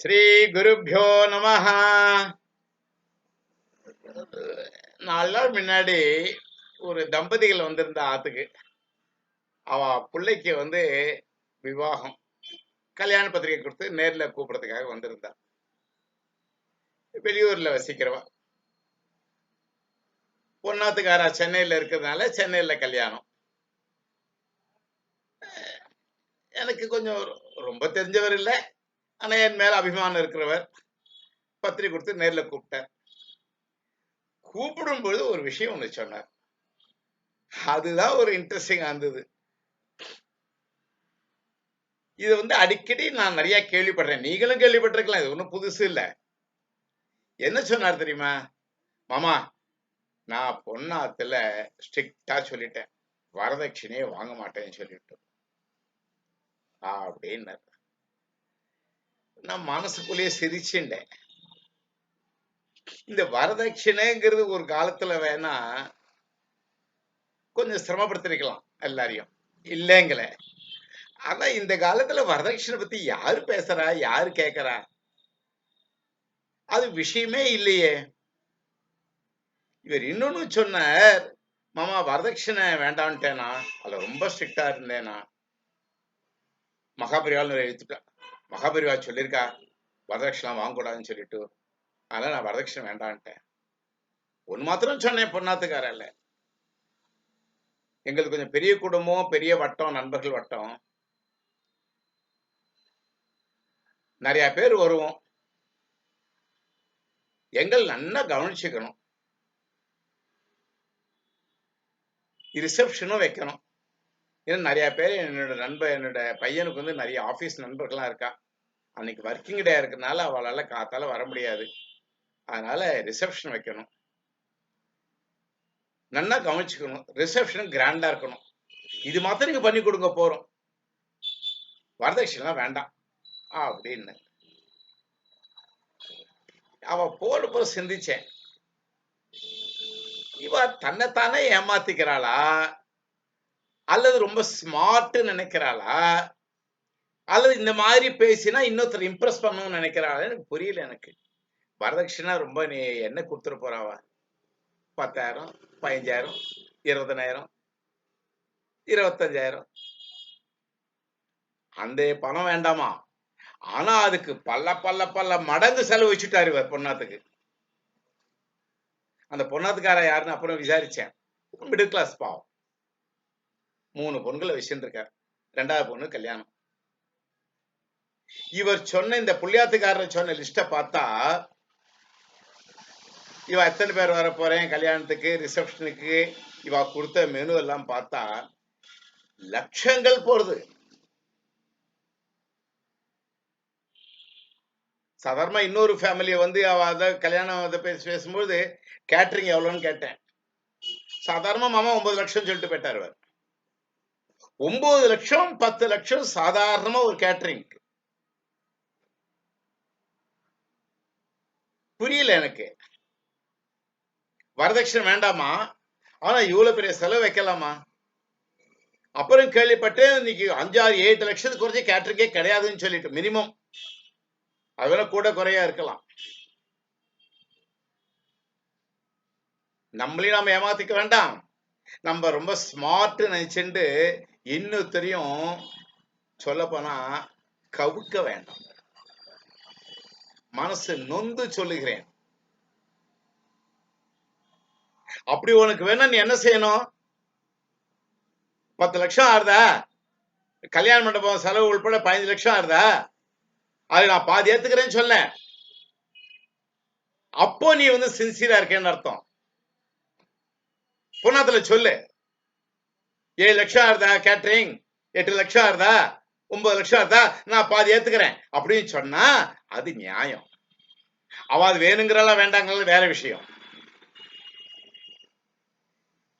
ஸ்ரீ குருப்பியோ நம நாலு நாள் முன்னாடி ஒரு தம்பதிகள் வந்திருந்த ஆத்துக்கு. அவ பிள்ளைக்கு வந்து விவாகம் கல்யாண பத்திரிகை கொடுத்து நேர்ல கூப்பிடுறதுக்காக வந்திருந்தா. வெளியூர்ல வசிக்கிறவா. பொன்னாத்துக்காரா சென்னையில இருக்கிறதுனால சென்னையில கல்யாணம். எனக்கு கொஞ்சம் ரொம்ப தெரிஞ்சவர் இல்லை. ஆனால் என் மேல அபிமானம் இருக்கிறவர் பத்திரிக்கை கொடுத்து நேர்ல கூப்பிட்டார். கூப்பிடும் பொழுது ஒரு விஷயம் ஒன்று சொன்னார். அதுதான் ஒரு இன்ட்ரெஸ்டிங்கா இருந்தது. இது வந்து அடிக்கடி நான் நிறைய கேள்விப்படுறேன் நீங்களும் கேள்விப்பட்டிருக்கலாம். இது ஒன்றும் புதுசு இல்லை. என்ன சொன்னார் தெரியுமா? மாமா நான் பொண்ணாத்துல ஸ்ட்ரிக்டா சொல்லிட்டேன். வரதட்சணையே வாங்க மாட்டேன்னு சொல்லிட்டு. அப்படின்னு நான் மனசுக்குள்ளேயே சிரிச்சுட்டேன். இந்த வரதட்சணைங்கிறது ஒரு காலத்துல வேணா கொஞ்சம் சிரமப்படுத்திருக்கலாம் எல்லாரையும். இல்லைங்கள. ஆனா இந்த காலத்துல வரதட்சணை பத்தி யாரு பேசுறா? யாரு கேக்குறா? அது விஷயமே இல்லையே. இவர் இன்னொன்னு சொன்னார் மாமா வரதட்சணை வேண்டான்ட்டேனா அதுல ரொம்ப ஸ்ட்ரிக்டா இருந்தேனா? மகாபிரியால் எழுத்துட்டா மகாபரிவா சொல்லியிருக்கா வரதட்சணை வாங்கக்கூடாதுன்னு சொல்லிட்டு. அதனால நான் வரதட்சணை வேண்டான்ட்டேன். ஒன்று மாத்திரம் சொன்னேன் பொண்ணாத்துக்காரல்ல எங்களுக்கு கொஞ்சம் பெரிய குடும்பம் பெரிய வட்டம் நண்பர்கள் வட்டம். நிறைய பேர் வருவோம். எங்கள் நல்லா கவனிச்சுக்கணும். ரிசப்ஷனும் வைக்கணும். ஏன்னா நிறைய பேர் என்னோட நண்பர் என்னோட பையனுக்கு வந்து நிறைய ஆஃபீஸ் நண்பர்கள்லாம் இருக்கா. அன்னைக்கு ஒர்க்கிங் டே இருக்கிறதுனால அவளால் காத்தால வர முடியாது. அதனால ரிசப்ஷன் வைக்கணும். நல்லா கவனிச்சுக்கணும். ரிசப்ஷன் கிராண்டா இருக்கணும். இது மாத்திரம் நீங்க பண்ணி கொடுங்க போறோம். வரதட்சணைலாம் வேண்டாம். அப்படின்னு. அவ போடு போல சிந்திச்சேன். இவ தன்னைத்தானே ஏமாத்திக்கிறாளா? அல்லது ரொம்ப ஸ்மார்ட்னு நினைக்கிறாளா? அல்லது இந்த மாதிரி பேசினா இன்னொருத்தர் இம்ப்ரெஸ் பண்ணணும்னு நினைக்கிறாள்? எனக்கு புரியல எனக்கு. வரதட்சணா ரொம்ப நீ என்ன கொடுத்துட போறாவா பத்தாயிரம் பதினஞ்சாயிரம் இருபதனாயிரம் இருபத்தஞ்சாயிரம். அந்த பணம் வேண்டாமா? ஆனா அதுக்கு பல்ல பல்ல பல்ல மடங்கு செலவு வச்சுட்டாரு இவர் பொண்ணாத்துக்கு. அந்த பொண்ணாத்துக்கார யாருன்னு அப்புறம் விசாரிச்சேன். மிடில் கிளாஸ் பாவம். மூணு பொண்களை வச்சுருக்கார் ரெண்டாவது பொண்ணு கல்யாணம். இவர் சொன்ன இந்த புள்ளியாத்துக்காரர் சொன்ன லிஸ்ட பார்த்தா இவ எத்தனை பேர் வர போறேன் கல்யாணத்துக்கு ரிசப்ஷனுக்கு இவ கொடுத்த மெனு எல்லாம் பார்த்தா லட்சங்கள் போறது சாதாரணமா இன்னொரு ஃபேமிலியை வந்து அவ அதை கல்யாணம் அதை பேசி பேசும்போது கேட்டரிங் எவ்வளோன்னு கேட்டேன். சாதாரணமா மாமா ஒன்பது லட்சம் சொல்லிட்டு போயிட்டார் அவர் ஒன்பது லட்சம் பத்து லட்சம் சாதாரணமா ஒரு கேட்டரிங் புரியல எனக்கு. வரதட்சணை வேண்டாமா? ஆனா இவ்வளவு பெரிய செலவு வைக்கலாமா? அப்புறம் கேள்விப்பட்டு இன்னைக்கு அஞ்சாறு ஏழு லட்சத்துக்கு குறைஞ்ச கேட்டரிங்கே கிடையாதுன்னு சொல்லிட்டு மினிமம் அதெல்லாம் கூட குறையா இருக்கலாம். நம்மளையும் நம்ம ஏமாத்திக்க வேண்டாம். நம்ம ரொம்ப ஸ்மார்ட் நினைச்சுட்டு இன்னொருத்தரையும் சொல்ல போனா கவுக்க வேண்டாம். மனசு நொந்து சொல்லுகிறேன். அப்படி உனக்கு வேணா நீ என்ன செய்யணும்? பத்து லட்சம் ஆறுதா? கல்யாண மண்டபம் செலவு உள்பட பதினஞ்சு லட்சம் ஆறுதா? அது நான் பாதி ஏத்துக்கிறேன்னு சொல்ல அப்போ நீ வந்து சின்சியரா இருக்கேன்னு அர்த்தம். பொண்ணாத்துல சொல்லு. ஏழு லட்சம் ஆறுதா கேட்டரிங் எட்டு லட்சம் ஆறுதா? ஒன்பது லட்சம் ஆறுதா? நான் பாதி ஏத்துக்கிறேன். அப்படின்னு சொன்னா அது நியாயம். அவ அது வேணுங்கிறலாம் வேண்டாங்கிறது வேற விஷயம்.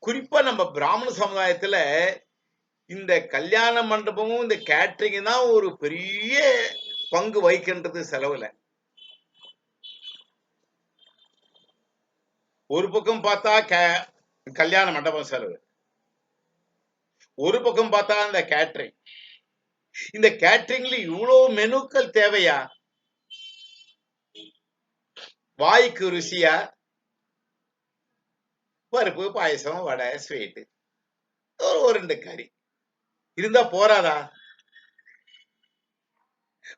குறிப்பா நம்ம பிராமண சமுதாயத்துல இந்த கல்யாண மண்டபமும் இந்த கேட்டரிங் தான் ஒரு பெரிய பங்கு வகிக்கின்றது செலவுல. ஒரு பக்கம் பார்த்தா கே- கல்யாண மண்டபம் செலவு. ஒரு பக்கம் பார்த்தா இந்த கேட்டரிங் இந்த கேட்டரிங்ல இவ்வளவு மெனுக்கள் தேவையா? வாய்க்கு ருசியா? பருப்பு பாயசம் வடை ஸ்வீட்டு ஒரு ஒரு ரெண்டு கறி. இருந்தா போறாதா?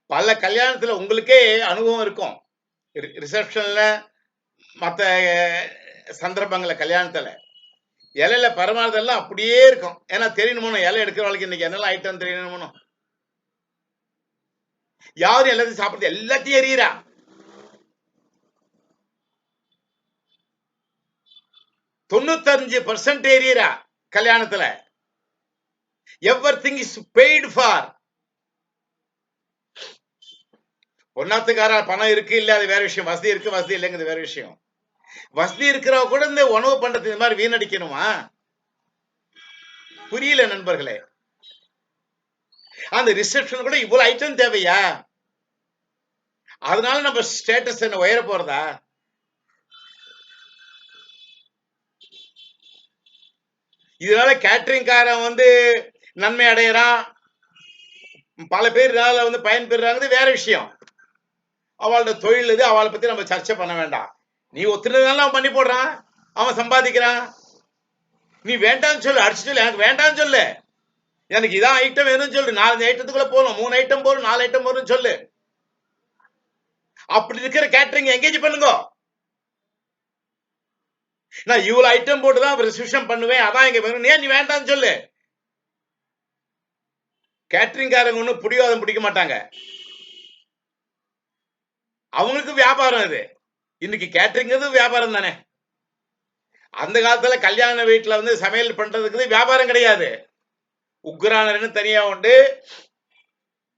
பல கல்யாணத்துல உங்களுக்கே அனுபவம் இருக்கும். ரிசப்ஷன்ல மத்த சந்தர்ப்பங்களை கல்யாணத்துல. இலையில பரமாறதெல்லாம் அப்படியே இருக்கும். ஏன்னா தெரியணுமோ இலை எடுக்கிறவளுக்கு இன்னைக்கு என்னெல்லாம் ஐட்டம் தெரியணுமோ யாரும் எல்லாத்தையும் சாப்பிடுறது? எல்லாத்தையும் எறிகிறா தொண்ணூத்தஞ்சு பர்சன்ட் எறிகிறா கல்யாணத்துல. Every thing is paid for பொன்னாத்துக்கார பணம் இருக்கு இல்ல அது வேற விஷயம். வசதி இருக்கு வசதி இல்லைங்கிறது வேற விஷயம். வசதி இருக்கிறவ கூட இந்த உணவு பண்றது இந்த மாதிரி வீணடிக்கணுமா? புரியல நண்பர்களே. அந்த ரிசப்ஷன் கூட இவ்வளவு ஐட்டம் தேவையா? அதனால நம்ம ஸ்டேட்டஸ் என்ன உயர போறதா? இதனால கேட்டரிங் காரன் வந்து நன்மை அடையறான். பல பேர் இதனால வந்து பயன் பெறுறாங்க வேற விஷயம். அவளோட தொழில் இது அவளை பத்தி நம்ம சர்ச்சை பண்ண வேண்டாம். நீ ஒத்துனதுனால அவன் பண்ணி போடுறான். அவன் சம்பாதிக்கிறான். நீ வேண்டாம்னு சொல்லு அடிச்சு சொல்லு எனக்கு வேண்டாம்னு சொல்லு. எனக்கு இதான் ஐட்டம் வேணும்னு சொல்லு. நாலஞ்சு ஐட்டத்துக்குள்ள போகணும். மூணு ஐட்டம் போகணும் நாலு ஐட்டம் போறோம்னு சொல்லு. அப்படி இருக்கிற கேட்டரிங் எங்கேஜ் பண்ணுங்க. நான் இவ்வளவு ஐட்டம் போட்டு தான் ரிசப்ஷன் பண்ணுவேன். அதான் இங்க வேணும். ஏன் நீ வேண்டாம்னு சொல்லு? கேட்டரிங்காரங்க ஒன்றும் பிடிவாதம் பிடிக்க மாட்டாங்க. அவங்களுக்கு வியாபாரம் அது. இன்னைக்கு கேட்டரிங்கிறது வியாபாரம் தானே? அந்த காலத்துல கல்யாண வீட்டுல வந்து சமையல் பண்றதுக்கு வியாபாரம் கிடையாது. உக்ரானர்னு தனியா உண்டு.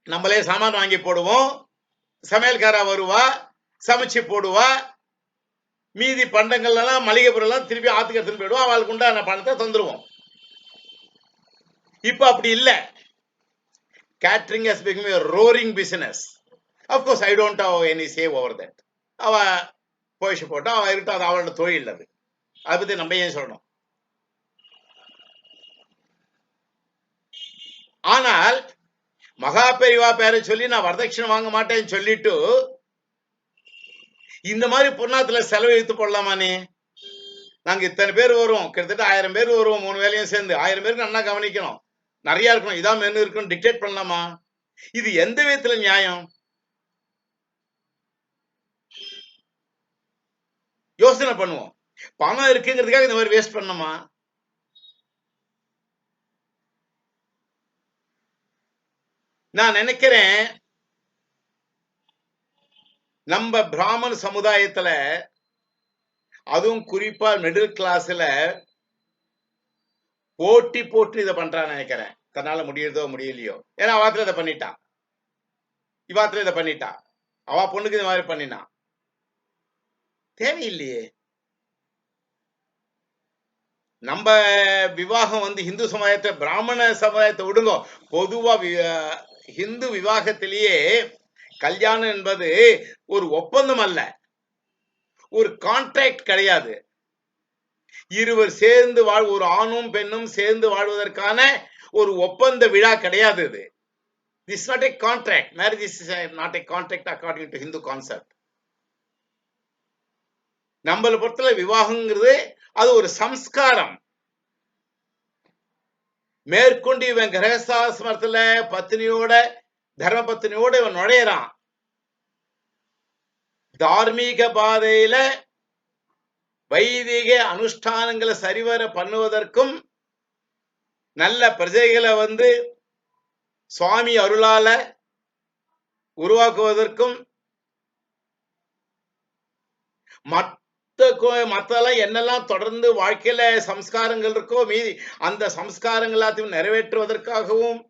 நம்மளே சாமான் வாங்கி போடுவோம். சமையல்காரா வருவா சமைச்சு போடுவா. மீதி பண்டங்கள்லாம் மளிகை பொருள்லாம் திருப்பி ஆத்துக்கு எடுத்துன்னு போயிடுவோம் அவளுக்கு உண்டான பணத்தை தந்துடுவோம் இப்போ அப்படி இல்லை. Catering has become a roaring business. Of course i don't any save over that அவள் அவ போயிச்சு போட்டா இருக்கட்டும் அது அவளோட தொழில் அது. அதை பத்தி நம்ம ஏன் சொல்லணும்? ஆனால் மகா பெரிவா பேரை சொல்லி நான் வரதட்சணை வாங்க மாட்டேன்னு சொல்லிட்டு இந்த மாதிரி பொண்ணாத்துல செலவு இழுத்து போடலாமானே நாங்க இத்தனை பேர் வருவோம். கிட்டத்தட்ட ஆயிரம் பேர் வருவோம் மூணு வேலையும் சேர்ந்து. ஆயிரம் பேருக்கு நல்லா கவனிக்கணும். நிறைய இருக்கணும். இதான் மெனு இருக்கணும் டிக்டேட் பண்ணலாமா? இது எந்த விதத்துல நியாயம்? யோசனை பண்ணுவோம். பணம் இருக்குங்கிறதுக்காக இந்த மாதிரி வேஸ்ட் பண்ணணுமா? நான் நினைக்கிறேன் நம்ம பிராமண சமுதாயத்துல அதுவும் குறிப்பா மிடில் கிளாஸ்ல போட்டி போட்டு இதை பண்றான்னு நினைக்கிறேன். தன்னால முடியறதோ முடியலையோ. ஏன்னா அவாத்துல இதை பண்ணிட்டா. இவாத்துல இதை பண்ணிட்டா. அவ பொண்ணுக்கு இந்த மாதிரி பண்ணினான் தேவையில்லையே. நம்ம விவாகம் வந்து இந்து சமுதாயத்தை பிராமண சமுதாயத்தை விடுங்க. பொதுவா வி- விவாகத்திலேயே கல்யாணம் என்பது ஒரு ஒப்பந்தம் அல்ல. ஒரு கான்ட்ராக்ட் கிடையாது. இருவர் சேர்ந்து வாழ் ஒரு ஆணும் பெண்ணும் சேர்ந்து வாழ்வதற்கான ஒரு ஒப்பந்த விழா கிடையாது இது. This not a contract marriage is not a contract according to Hindu concept நம்மளை பொறுத்தல விவாகங்கிறது அது ஒரு சம்ஸ்காரம். மேற்கொண்டு இவன் கிரகஸ்தாசிரமத்துல பத்தினியோட தர்ம பத்தினியோட இவன் நுழையறான். தார்மீக பாதையில வைதிக அனுஷ்டானங்களை சரிவர பண்ணுவதற்கும் நல்ல பிரஜைகளை வந்து சுவாமி அருளால உருவாக்குவதற்கும் மற்ற மற்ற மற்றெல்லாம் என்னெல்லாம் தொடர்ந்து வாழ்க்கையில சம்ஸ்காரங்கள் இருக்கோ மீதி அந்த சம்ஸ்காரங்கள் எல்லாத்தையும் நிறைவேற்றுவதற்காகவும்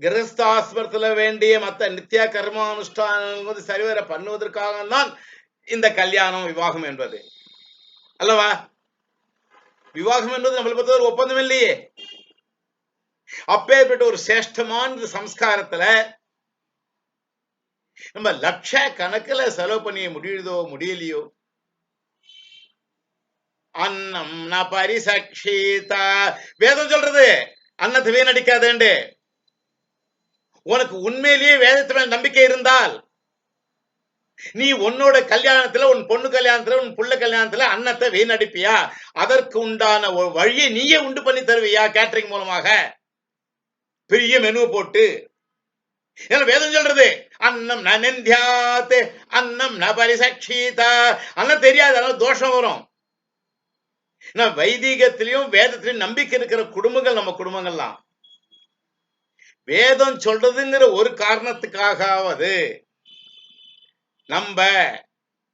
கிரகஸ்தாஸ்மரத்துல வேண்டிய மத்த நித்திய கர்மானுஷ்டானங்கள் வந்து சரிவர பண்ணுவதற்காக தான் இந்த கல்யாணம் விவாகம் என்பது. அல்லவா? விவாகம் என்பது நம்மளை பொறுத்த ஒரு ஒப்பந்தம் இல்லையே. அப்பேற்பட்ட ஒரு சிரேஷ்டமான சம்ஸ்காரத்துல நம்ம லட்ச கணக்குல செலவு பண்ணி முடியுதோ முடியலையோ அன்னம் ந பரிசக்ஷீதா. வேதம் சொல்றது அன்னத்தை வீணடிக்காதேண்டு. உனக்கு உண்மையிலேயே வேதத்து மேல் நம்பிக்கை இருந்தால் நீ உன்னோட கல்யாணத்துல உன் பொண்ணு கல்யாணத்துல உன் புள்ள கல்யாணத்துல அன்னத்தை வீணடிப்பியா? அதற்கு உண்டான ஒரு வழியை நீயே உண்டு பண்ணி தருவியா? கேட்டரிங் மூலமாக. பெரிய மெனு போட்டு. ஏன்னா வேதம் சொல்றது அன்னம் நனந்தியாத் அன்னம் ந பரிசக்ஷீதா. அன்னம் தெரியாது அதனால தோஷம் வரும். ஏன்னா வைதிகத்திலையும் வேதத்திலையும் நம்பிக்கை இருக்கிற குடும்பங்கள் நம்ம குடும்பங்கள்லாம் வேதம் சொல்றதுங்கிற ஒரு காரணத்துக்காகவது நம்ம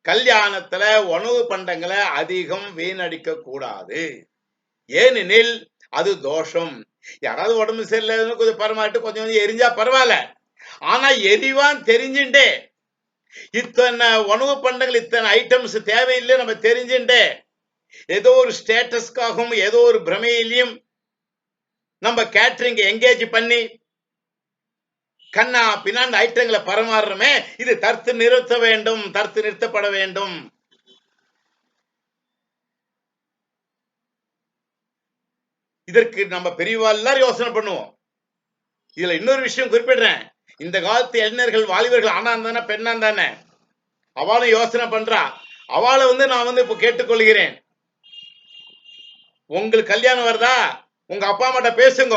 கல்யாணத்துல உணவு பண்டங்களை அதிகம் வீணடிக்க கூடாது. ஏனெனில் அது தோஷம். யாராவது உடம்பு சரியில்லைன்னு கொஞ்சம் பரமாட்டு கொஞ்சம் கொஞ்சம் எரிஞ்சா பரவாயில்ல. ஆனா எரிவான் தெரிஞ்சுட்டே இத்தனை உணவு பண்டங்கள் இத்தனை ஐட்டம்ஸ் தேவையில்லை நம்ம தெரிஞ்சுட்டே ஏதோ ஒரு ஸ்டேட்டஸ்க்காகவும் ஏதோ ஒரு பிரமையிலையும் நம்ம கேட்டரிங் எங்கேஜ் பண்ணி கண்ணா பின்னாண்டு ஐட்டங்களை பரமாறுறோமே இது தடுத்து நிறுத்த வேண்டும் தடுத்து நிறுத்தப்பட வேண்டும். இதற்கு நம்ம பெரியவா எல்லாரும் யோசனை பண்ணுவோம். இதுல இன்னொரு விஷயம் குறிப்பிடுறேன். இந்த காலத்து இளைஞர்கள் வாலிபர்கள் ஆனா தானே பெண்ணா தானே? அவளும் யோசனை பண்றா. அவளை வந்து நான் வந்து இப்ப கேட்டுக்கொள்கிறேன். உங்களுக்கு கல்யாணம் வருதா? உங்க அப்பா அம்மாட்ட பேசுங்க.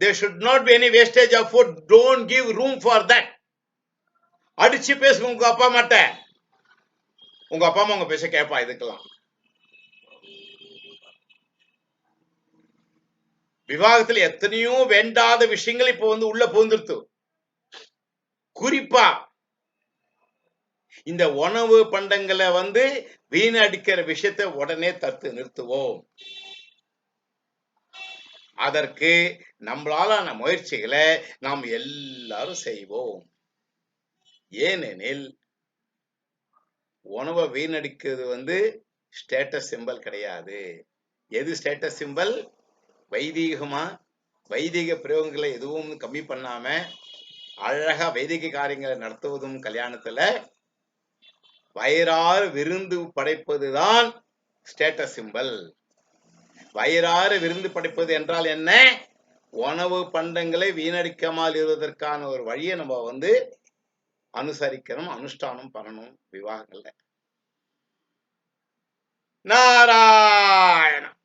They should not be any wastage of food don't give room for that அடிச்சு பேசுங்க உங்க அப்பா அம்மாட்ட. உங்க அப்பா அம்மா உங்க பேச கேட்பா இதுக்கெல்லாம். விவாகத்துல எத்தனையோ வேண்டாத விஷயங்கள் இப்ப வந்து உள்ள புகுந்துருத்து. குறிப்பா இந்த உணவு பண்டங்களை வந்து வீணடிக்கிற விஷயத்தை உடனே தடுத்து நிறுத்துவோம். அதற்கு நம்மளாலான முயற்சிகளை நாம் எல்லாரும் செய்வோம். ஏனெனில் உணவை வீணடிக்கிறது வந்து ஸ்டேட்டஸ் சிம்பல் கிடையாது. எது ஸ்டேட்டஸ் சிம்பல் வைதீகமா? வைதிக பிரயோகங்களை எதுவும் கம்மி பண்ணாம அழகா வைதிக காரியங்களை நடத்துவதும் கல்யாணத்துல வயிறார் விருந்து படைப்பதுதான் ஸ்டேட்டஸ் சிம்பல் வயிறாறு விருந்து படைப்பது என்றால் என்ன? உணவு பண்டங்களை வீணடிக்காமல் இருவதற்கான ஒரு வழியை நம்ம வந்து அனுசரிக்கணும் அனுஷ்டானம் பண்ணணும் விவாகங்கள்ல நாராயணம்.